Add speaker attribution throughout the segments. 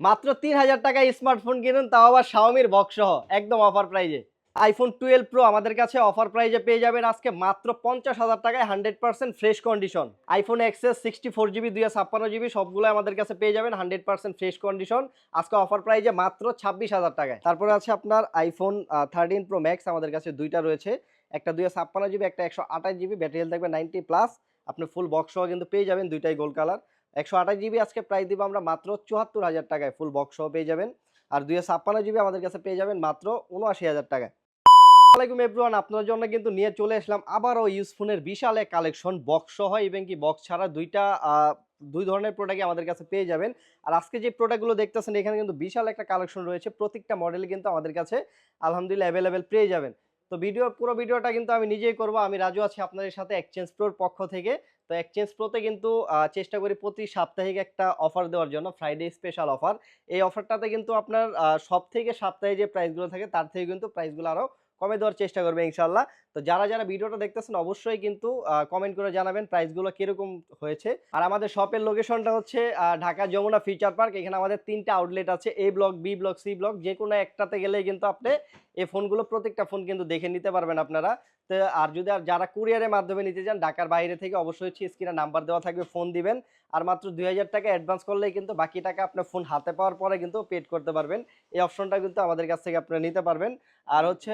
Speaker 1: মাত্র তিন হাজার টাকায় স্মার্টফোন কিনুন, তাও আবার শাওমির বক্স সহ, একদম অফার প্রাইজে আইফোন টুয়েলভ প্রো আমাদের কাছে অফার প্রাইজে পেয়ে যাবেন আজকে মাত্র পঞ্চাশ হাজার টাকায় hundred percent fresh condition iPhone XS sixty four GB দুই ছাপ্পান্ন জিবি সবগুলো আমাদের কাছে পেয়ে যাবেন হান্ড্রেড পার্সেন্ট ফ্রেশ কন্ডিশন আজকে অফার প্রাইজে মাত্র ছাব্বিশ হাজার টাকায়। তারপরে আছে আপনার আইফোন থার্টিন প্রো ম্যাক্স আমাদের কাছে দুইটা রয়েছে। একটা দুই ছাপ্পান্ন জিবি একটা একশো আঠাশ জিবি ব্যাটারি থাকবে নাইনটি প্লাস আপনি ফুল বক্স সহ কিন্তু পেয়ে যাবেন দুইটাই গোল্ড কালার একশো আঠাশ জিবি আজকে প্রাইস দিব আমরা মাত্র চুয়াত্তর হাজার টাকায়। ফুল বক্স সহ পেয়ে যাবেন। আর দুই ছাপ্পান্ন জিবি আমাদের কাছে পেয়ে যাবেন মাত্র উনআশি হাজার টাকায়। আসসালামাইকুম এভরিওয়ান আপনার জন্য কিন্তু নিয়ে চলে আসলাম আবারও ইউজ ফোনের বিশাল এক কালেকশন বক্স সহ এবং কি বক্স ছাড়া দুইটা দুই ধরনের প্রোডাক্টই আমাদের কাছে পেয়ে যাবেন। আর আজকে যে প্রোডাক্টগুলো দেখতেছেন, এখানে কিন্তু বিশাল একটা কালেকশন রয়েছে। প্রত্যেকটা মডেল কিন্তু আমাদের কাছে আলহামদুলিল্লাহ অ্যাভেলেবেল পেয়ে যাবেন। তো ভিডিও পুরো ভিডিওটা কিন্তু আমি নিজেই করব। আমি রাজু আছি আপনাদের সাথে এক্সচেঞ্জ প্রোর পক্ষ থেকে। তো এক্সচেঞ্জ প্রোতে কিন্তু চেষ্টা করি প্রতি সাপ্তাহিক একটা অফার দেওয়ার জন্য ফ্রাইডে স্পেশাল অফার এই অফারটাতে কিন্তু আপনার সব থেকে সাপ্তাহে যে প্রাইসগুলো থাকে, তার থেকে কিন্তু প্রাইসগুলো আরও কমে দেওয়ার চেষ্টা করবে ইনশাল্লাহ তো যারা যারা ভিডিওটা দেখতেছেন, অবশ্যই কিন্তু কমেন্ট করে জানাবেন প্রাইসগুলো কীরকম হয়েছে। আর আমাদের শপের লোকেশনটা হচ্ছে ঢাকা যমুনা ফিউচার পার্ক এখানে আমাদের তিনটা আউটলেট আছে A block B block C block যে কোনো একটাতে গেলেই কিন্তু আপনি এই ফোনগুলো প্রত্যেকটা ফোন কিন্তু দেখে নিতে পারবেন আপনারা। তো, আর যদি আর যারা কুরিয়ারের মাধ্যমে নিতে চান, ঢাকার বাইরে থেকে অবশ্যই হচ্ছে স্ক্রিনে নাম্বার দেওয়া থাকবে ফোন দিবেন। আর মাত্র দুই হাজার টাকা অ্যাডভান্স করলেই কিন্তু বাকি টাকা আপনার ফোন হাতে পাওয়ার পরে কিন্তু পেড করতে পারবেন। এই অপশনটা কিন্তু আমাদের কাছ থেকে আপনারা নিতে পারবেন। আর হচ্ছে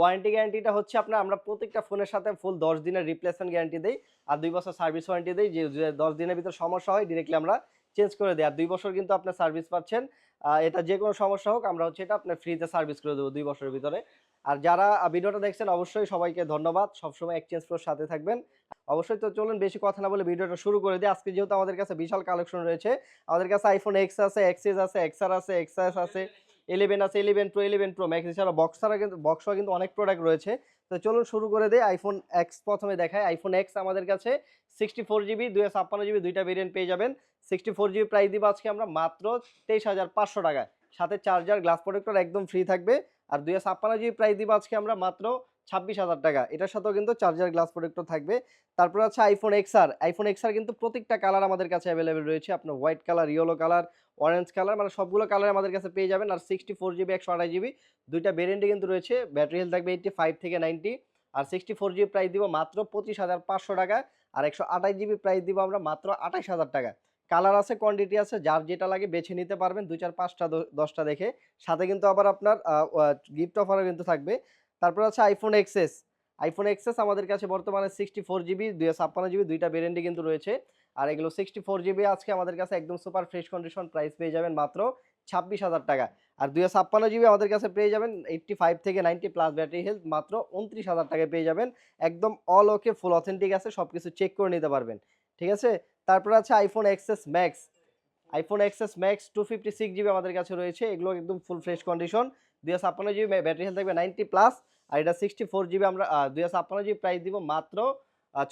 Speaker 1: ওয়ারেন্টি গ্যারান্টিটা হচ্ছে আপনার, আমরা প্রত্যেকটা ফোনের সাথে ফুল দশ দিনের রিপ্লেসমেন্ট গ্যারান্টি দিই। আর দুই বছর সার্ভিস ওয়ারেন্টি দিই, যে দশ দিনের ভিতরে সমস্যা হয় ডিরেক্টলি আমরা চেঞ্জ করে দিই। আর দুই বছর কিন্তু আপনার সার্ভিস পাচ্ছেন। এটা যে কোনো সমস্যা হোক, আমরা হচ্ছে এটা আপনার ফ্রিতে সার্ভিস করে দেবো দুই বছরের ভিতরে। আর যারা ভিডিওটা দেখছেন, অবশ্যই সবাইকে ধন্যবাদ। সবসময় এক্সচেঞ্জ প্রোর সাথে থাকবেন। অবশ্যই তো চলুন বেশি কথা না বলে ভিডিওটা শুরু করে দিই। আজকে যেহেতু আমাদের কাছে বিশাল কালেকশন রয়েছে, আমাদের কাছে আইফোন এক্স আছে এক্সএস আছে এক্সআর আছে এক্সএস আছে ইলেভেন আছে eleven pro eleven pro max এছাড়া বক্স ছাড়া কিন্তু বক্স কিন্তু অনেক প্রোডাক্ট রয়েছে। তো চলুন শুরু করে দিই আইফোন এক্স প্রথমে দেখায় আইফোন এক্স আমাদের কাছে সিক্সটি ফোর জিবি দুই ছাপ্পান্ন জিবি দুইটা ভেরিয়েন্ট পেয়ে যাবেন। সিক্সটি ফোর জিবি প্রাইস দিব আজকে আমরা মাত্র তেইশ হাজার পাঁচশো টাকায়। সাথে চার্জার গ্লাস প্রোটেক্টর একদম ফ্রি থাকবে। আর দুই ছাপ্পান্ন জিবি প্রাইস দিব আজকে আমরা মাত্র ছাব্বিশ হাজার টাকা। এটার সাথেও কিন্তু চার্জার গ্লাস প্রোটেক্টর থাকবে। তারপর আছে আইফোন এক্সআর আইফোন এক্সআর কিন্তু প্রত্যেকটা কালার আমাদের কাছে অ্যাভেলেবেল রয়েছে। আপনার white colour yellow colour orange colour মানে সবগুলো কালার আমাদের কাছে পেয়ে যাবেন। আর সিক্সটি ফোর জিবি একশো আঠাশ জিবি দুইটা ভেরিয়েন্টে কিন্তু রয়েছে। ব্যাটারি হেলথ থাকবে এইটটি ফাইভ থেকে নাইনটি আর সিক্সটি ফোর জিবি প্রাইস দিব মাত্র পঁচিশ হাজার পাঁচশো টাকা। আর একশো আঠাশ জিবি প্রাইস দিব আমরা মাত্র আঠাশ হাজার টাকা। কালার আছে কোয়ান্টিটি আছে, যার যেটা লাগে বেছে নিতে পারবেন। দুই চার, পাঁচটা, দশটা দেখে। সাথে কিন্তু আবার আপনার গিফট অফারও কিন্তু থাকবে। তারপর আছে আইফোন এক্সএস আইফোন এক্সএস আমাদের কাছে বর্তমানে সিক্সটি ফোর জিবি দুই ছাপ্পান্ন জিবি দুইটা ভেরিয়েন্টে কিন্তু রয়েছে। আর এগুলো সিক্সটি ফোর জিবি আজকে আমাদের কাছে একদম সুপার ফ্রেশ কন্ডিশন প্রাইস পেয়ে যাবেন মাত্র ছাব্বিশ হাজার টাকা। আর দুই ছাপ্পান্ন জিবি আমাদের কাছে পেয়ে যাবেন এইটটি ফাইভ থেকে নাইনটি প্লাস ব্যাটারি হেলথ মাত্র উনত্রিশ হাজার টাকায় পেয়ে যাবেন। একদম অল ওকে ফুল অথেন্টিক আছে সব কিছু চেক করে নিতে পারবেন। ঠিক আছে? তারপর আছে iPhone XS max iPhone XS max two fifty six GB আমাদের কাছে রয়েছে, এগুলো একদম ফুল ফ্রেশ কন্ডিশন দুই ছাপ্পান্ন জিবি ব্যাটারি হেলথ থাকবে নাইনটি প্লাস, আর এটা সিক্সটি ফোর জিবি আমরা দুই ছাপ্পান্ন জিবি প্রাইস দিব মাত্র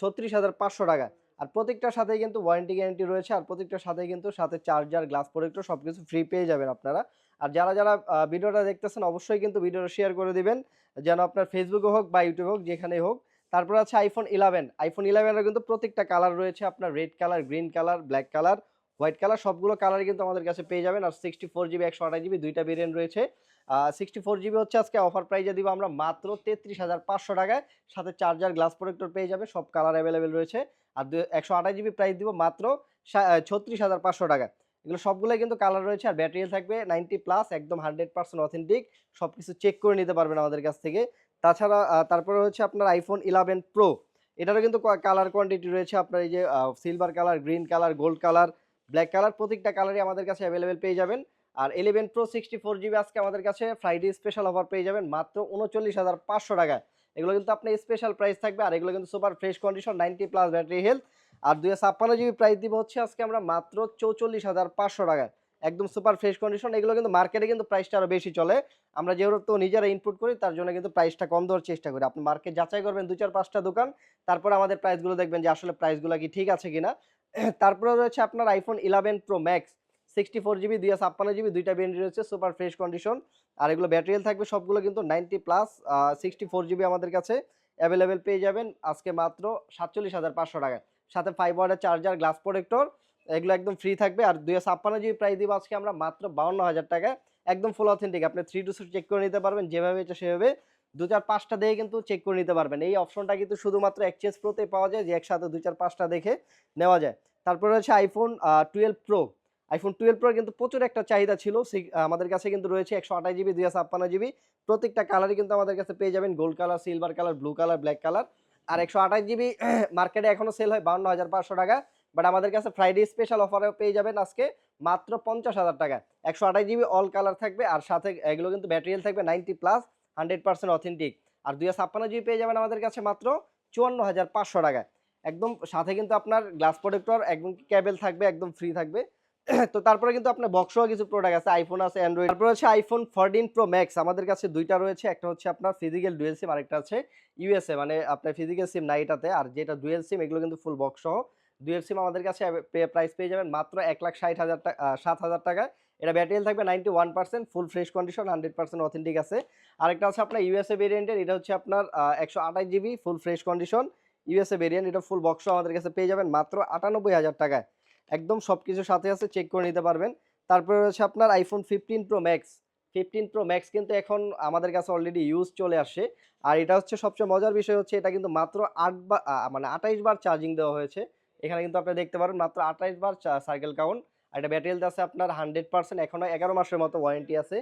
Speaker 1: ছত্রিশ হাজার পাঁচশো টাকা। আর প্রত্যেকটার সাথে কিন্তু ওয়ারেন্টি গ্যারেন্টি রয়েছে, আর প্রত্যেকটার সাথে কিন্তু সাথে চার্জার গ্লাস প্রোটেক্টর সব কিছু ফ্রি পেয়ে যাবেন আপনারা। আর যারা যারা ভিডিওটা দেখতেছেন, অবশ্যই কিন্তু ভিডিওটা শেয়ার করে দিবেন, যেন আপনার ফেসবুকে হোক বা ইউটিউবে হোক, যেখানেই হোক। তারপর আছে আইফোন ইলেভেন আইফোন ইলেভেনের কিন্তু প্রত্যেকটা কালার রয়েছে আপনার red colour green colour black colour white colour সবগুলো কালার কিন্তু আমাদের কাছে পেয়ে যাবেন। আর সিক্সটি ফোর জিবি, একশো আঠাশ জিবি দুইটা ভেরিয়েন্ট রয়েছে। সিক্সটি ফোর জিবি হচ্ছে আজকে অফার প্রাইজে দিব আমরা মাত্র তেত্রিশ হাজার পাঁচশো টাকায়। সাথে চার্জার গ্লাস প্রোটেক্টর পেয়ে যাবে, সব কালার অ্যাভেলেবেল রয়েছে। আর একশো আঠাশ জিবি প্রাইস দিব মাত্র ছত্রিশ হাজার পাঁচশো টাকা এগুলো সবগুলোই কিন্তু কালার রয়েছে, আর ব্যাটারি থাকবে নাইনটি প্লাস একদম হান্ড্রেড পার্সেন্ট অথেন্টিক সব কিছু চেক করে নিতে পারবেন আমাদের কাছ থেকে। তাছাড়া তারপরে হচ্ছে আপনার আইফোন ইলেভেন প্রো এটারও কিন্তু কালার কোয়ান্টিটি রয়েছে আপনার এই যে silver colour green colour gold colour black colour প্রত্যেকটা কালারই আমাদের কাছে অ্যাভেলেবেল পেয়ে যাবেন। আর eleven pro sixty four GB আজকে আমাদের কাছে ফ্রাইডে স্পেশাল অফার পেয়ে যাবেন মাত্র উনচল্লিশ হাজার পাঁচশো টাকায়। এগুলো কিন্তু আপনার স্পেশাল প্রাইস থাকবে আর এগুলো কিন্তু super fresh condition ninety plus battery health আর দুই ছাপ্পান্ন জিবি প্রাইস দিব হচ্ছে আজকে আমরা মাত্র চৌচল্লিশ হাজার পাঁচশো টাকায়। একদম সুপার ফ্রেশ কন্ডিশন এগুলো কিন্তু মার্কেটে কিন্তু প্রাইসটা আরও বেশি চলে। আমরা যেহেতু নিজেরা ইনপুট করি, তার জন্য কিন্তু প্রাইসটা কম দেওয়ার চেষ্টা করি। আপনি মার্কেট যাচাই করবেন দু চার পাঁচটা দোকান, তারপর আমাদের প্রাইসগুলো দেখবেন যে আসলে প্রাইসগুলো কি ঠিক আছে কিনা। তারপরে রয়েছে আপনার iPhone eleven pro max sixty four GB দুই ছাপ্পান্ন জিবি দুইটা ব্যাটারি রয়েছে সুপার ফ্রেশ কন্ডিশন আর এগুলো ব্যাটারি থাকবে সবগুলো কিন্তু ninety plus sixty four GB আমাদের কাছে অ্যাভেলেবেল পেয়ে যাবেন আজকে মাত্র সাতচল্লিশ হাজার পাঁচশো টাকায়। সাথে ফাইভ ওয়ার্ডের চার্জার গ্লাস প্রোটেক্টর এগুলো একদম ফ্রি থাকবে। আর দুই ছাপ্পান্ন জিবি প্রাইস দিব আজকে আমরা মাত্র বাউন্ন হাজার টাকা একদম ফুল অথেন্টিক আপনি থ্রি টু চেক করে নিতে পারবেন, যেভাবে এটা সেভাবে। দু চার পাঁচটা দেখে কিন্তু চেক করে নিতে পারবেন। এই অপশনটা কিন্তু শুধুমাত্র এক্সচেঞ্জ প্রোতে পাওয়া যায়, যে একসাথে দু চার পাঁচটা দেখে নেওয়া যায়। তারপরে হচ্ছে iPhone twelve pro iPhone twelve pro কিন্তু প্রচুর একটা চাহিদা ছিল। আমাদের কাছে কিন্তু রয়েছে একশো আঠাশ জিবি দুই জিবি প্রত্যেকটা কালারই কিন্তু আমাদের কাছে পেয়ে যাবেন। Gold colour silver colour blue colour black colour আর একশো আঠাশ জিবি মার্কেটে এখনও সেল হয় বাউন্ন হাজার পাঁচশো টাকা। বাট আমাদের কাছে ফ্রাইডে স্পেশাল অফারে পেয়ে যাবেন আজকে মাত্র পঞ্চাশ হাজার টাকা। একশো আঠাশ জিবি অল কালার থাকবে আর সাথে এগুলো কিন্তু ব্যাটারিয়াল থাকবে ninety plus, hundred percent authentic আর দুই ছাপ্পান্ন জিবি পেয়ে যাবেন আমাদের কাছে মাত্র চুয়ান্ন হাজার পাঁচশো টাকায়। একদম সাথে কিন্তু আপনার গ্লাস প্রোটেক্টর একদম ক্যাবেল থাকবে, একদম ফ্রি থাকবে। তো তারপরে কিন্তু আপনার বক্সও কিছু প্রোডাক্ট আছে আইফোন আছে অ্যান্ড্রয়েড তারপরে হচ্ছে আইফোন ফোরটিন প্রো ম্যাক্স আমাদের কাছে দুইটা রয়েছে, একটা হচ্ছে আপনার ফিজিক্যাল ডুয়েল সিম আরেকটা আছে ইউএসএ মানে আপনার ফিজিক্যাল সিম নাই এটাতে, আর যেটা ডুয়েল সিম এগুলো কিন্তু ফুল বক্স সহ। ডুয়েল সিম আমাদের কাছে প্রাইস পেয়ে যাবেন মাত্র এক লাখ ষাট হাজার টাকা সাত হাজার টাকা। এটা ব্যাটারি থাকবে ninety one percent full fresh condition hundred percent authentic আছে। আরেকটা আছে আপনার ইউএসএ ভেরিয়েন্টের এটা হচ্ছে আপনার একশো আঠাশ GB full fresh condition USA variant এটা ফুল বক্স আমাদের কাছে পেয়ে যাবেন মাত্র আটানব্বই হাজার টাকায়। একদম সব কিছু সাথে আছে চেক করে নিতে পারবেন। তারপরে রয়েছে আপনার iPhone fifteen pro max fifteen pro max কিন্তু এখন আমাদের কাছে অলরেডি ইউজ চলে আসে। আর এটা হচ্ছে সবচেয়ে মজার বিষয় হচ্ছে, এটা কিন্তু মাত্র আট বার মানে আঠাইশ বার চার্জিং দেওয়া হয়েছে। এখানে কিন্তু আপনি দেখতে পারেন, মাত্র আঠাইশ বার সাইকেল কাউন্ট আর এটা ব্যাটারি আছে আপনার হান্ড্রেড পার্সেন্ট এখনও এগারো মাসের মতো ওয়ারেন্টি আছে।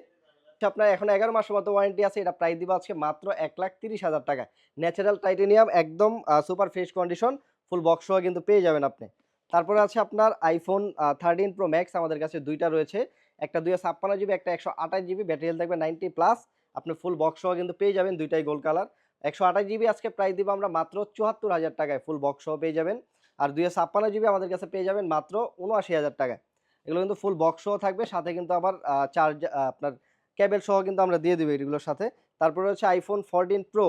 Speaker 1: আপনার এখন এগারো মাসের মতো ওয়ারেন্টি আছে, এটা প্রাইস দিব আজকে মাত্র এক লাখ তিরিশ হাজার টাকা। ন্যাচারাল টাইটেনিয়াম একদম super fresh condition full box কিন্তু পেয়ে যাবেন আপনি। তারপরে আছে আপনার আইফোন থার্টিন প্রো ম্যাক্স আমাদের কাছে দুইটা রয়েছে। একটা দুইশো ছাপ্পান্ন জিবি একটা একশো আঠাশ জিবি ব্যাটারি হেলথ থাকবে নাইনটি প্লাস আপনি ফুল বক্স সহ কিন্তু পেয়ে যাবেন দুইটাই গোল্ড কালার একশো আঠাশ জিবি আজকে প্রাইস দিব আমরা মাত্র চুয়াত্তর হাজার টাকায় ফুল বক্স সহ পেয়ে যাবেন। আর দুইশো ছাপ্পান্ন জিবি আমাদের কাছে পেয়ে যাবেন মাত্র উনআশি হাজার টাকায়। এগুলো কিন্তু ফুল বক্স সহ থাকবে, সাথে কিন্তু আবার চার্জ আপনার কেবল সহ কিন্তু আমরা দিয়ে দেবো এগুলোর সাথে। তারপরে হচ্ছে iPhone fourteen pro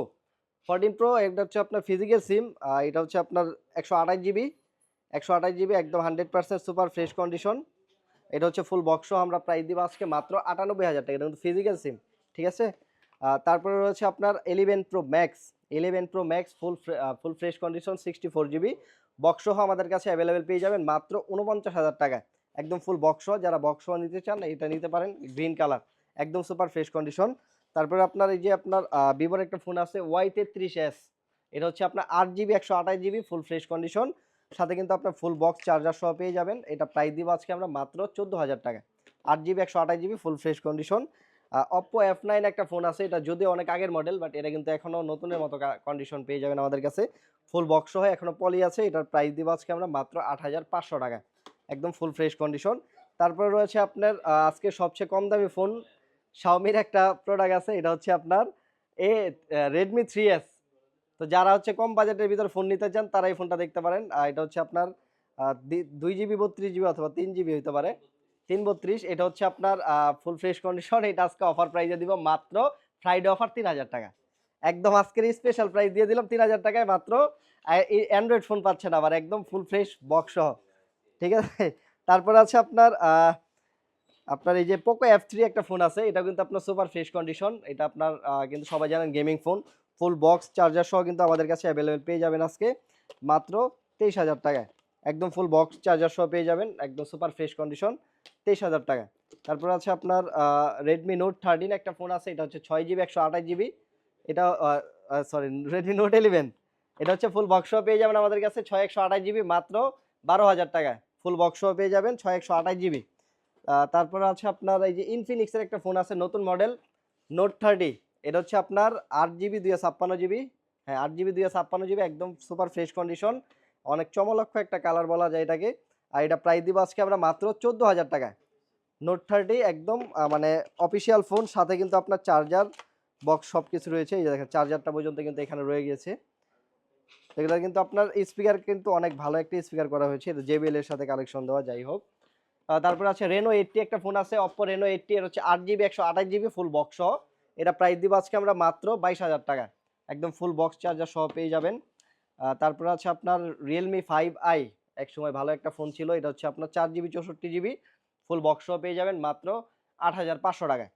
Speaker 1: fourteen pro এটা হচ্ছে আপনার ফিজিক্যাল সিম এটা হচ্ছে আপনার একশো আঠাশ জিবি একশো আঠাশ জিবি, একদম hundred percent super fresh condition. এটা হচ্ছে ফুল বক্স আমরা প্রাইস দিব আজকে মাত্র আটানব্বই হাজার টাকা। এটা কিন্তু ফিজিক্যাল সিম ঠিক আছে? তারপরে রয়েছে আপনার eleven pro max eleven pro max full full fresh condition sixty four GB. বক্সসহ আমাদের কাছে অ্যাভেলেবেল পেয়ে যাবেন মাত্র উনপঞ্চাশ হাজার টাকায়। একদম ফুল বক্স যারা বক্স নিতে চান, এটা নিতে পারেন গ্রিন কালার একদম সুপার ফ্রেশ কন্ডিশন তারপরে আপনার এই যে আপনার ভিভোর একটা ফোন আছে ওয়াই তেত্রিশ এস এটা হচ্ছে আপনার আট জিবি, একশো আঠাশ জিবি ফুল ফ্রেশ কন্ডিশন সাথে কিন্তু আপনার ফুল বক্স চার্জার সহ পেয়ে যাবেন। এটা প্রাইস দিব আজকে আমরা মাত্র চোদ্দ হাজার টাকা। আট জিবি একশো আঠাশ GB full fresh condition Oppo F nine একটা ফোন আছে, এটা যদিও অনেক আগের মডেল বাট এটা কিন্তু এখনও নতুনের মতো কন্ডিশন পেয়ে যাবেন আমাদের কাছে। ফুল বক্স সহ এখনও পলি আছে, এটার প্রাইস দিব আজকে আমরা মাত্র আট হাজার পাঁচশো টাকা। একদম ফুল ফ্রেশ কন্ডিশন তারপরে রয়েছে আপনার আজকে সবচেয়ে কম দামি ফোন শাওমির একটা প্রোডাক্ট আছে, এটা হচ্ছে আপনার এ রেডমি থ্রি এস তো যারা হচ্ছে কম বাজেটের ভিতর ফোন নিতে চান, তারা এই ফোনটা দেখতে পারেন। আর এটা হচ্ছে আপনার দুই জিবি বত্রিশ জিবি অথবা তিন জিবি হতে পারে। তিন বত্রিশ, এটা হচ্ছে আপনার ফুল ফ্রেশ কন্ডিশন এটা আজকে অফার প্রাইজে দিব মাত্র ফ্রাইডে অফার তিন হাজার টাকা। একদম আজকের স্পেশাল প্রাইস দিয়ে দিলাম তিন হাজার টাকায় মাত্র। অ্যান্ড্রয়েড ফোন পাচ্ছেন আবার, একদম ফুল ফ্রেশ বক্স সহ। ঠিক আছে? তারপর আছে আপনার আপনার এই যে পোকো এফ থ্রি একটা ফোন আছে। এটা কিন্তু আপনার সুপার ফ্রেশ কন্ডিশন এটা আপনার কিন্তু সবাই জানেন gaming phone full box charger সহ কিন্তু আমাদের কাছে অ্যাভেলেবেল পেয়ে যাবেন আজকে মাত্র তেইশ হাজার টাকায়। একদম ফুল বক্স চার্জার সহ পেয়ে যাবেন, একদম সুপার ফ্রেশ কন্ডিশন তেইশ হাজার টাকা তারপর আছে আপনার রেডমি নোট থার্টিন একটা ফোন আছে, এটা হচ্ছে ছয় জিবি একশো আঠাশ জিবি এটা সরি রেডমি নোট ইলেভেন এটা হচ্ছে ফুল বক্স সহ পেয়ে যাবেন আমাদের কাছে ছয়, একশো আঠাশ জিবি মাত্র বারো হাজার টাকায়। ফুল বক্স সহ পেয়ে যাবেন ছয়, একশো আঠাশ জিবি তারপর আছে আপনার এই যে ইনফিনিক্সের একটা ফোন আছে, নতুন মডেল নোট থার্টি এটা হচ্ছে আপনার আট জিবি দুইশো ছাপ্পান্ন জিবি হ্যাঁ আট জিবি দুইশো ছাপ্পান্ন জিবি একদম সুপার ফ্রেশ কন্ডিশন অনেক চমলক্ষ একটা কালার বলা যায় এটাকে। আর এটা প্রাইস দিব আজকে আমরা মাত্র চোদ্দ হাজার টাকায়। নোট থার্টি একদম মানে অফিসিয়াল ফোন সাথে কিন্তু আপনার চার্জার বক্স সব কিছু রয়েছে। এই দেখেন চার্জারটা পর্যন্ত কিন্তু এখানে রয়ে গেছে। এগুলো কিন্তু আপনার স্পিকার কিন্তু অনেক ভালো একটা স্পিকার করা হয়েছে। এটা JBL এর সাথে কালেকশন দেওয়া, যাই হোক। তারপর আছে রেনো এইটটি একটা ফোন আছে। অপ্পো রেনো এইটটি এর হচ্ছে আট জিবি একশো আঠাশ জিবি ফুল বক্স এটা প্রাইস দিব আজকে আমরা মাত্র বাইশ হাজার টাকা। একদম ফুল বক্স চার্জার সহ পেয়ে যাবেন। তারপরে আছে আপনার রিয়েলমি ফাইভ আই এক সময় ভালো একটা ফোন ছিল, এটা হচ্ছে আপনার চার জিবি চৌষট্টি জিবি ফুল বক্স সহ পেয়ে যাবেন মাত্র আট হাজার পাঁচশো টাকায়।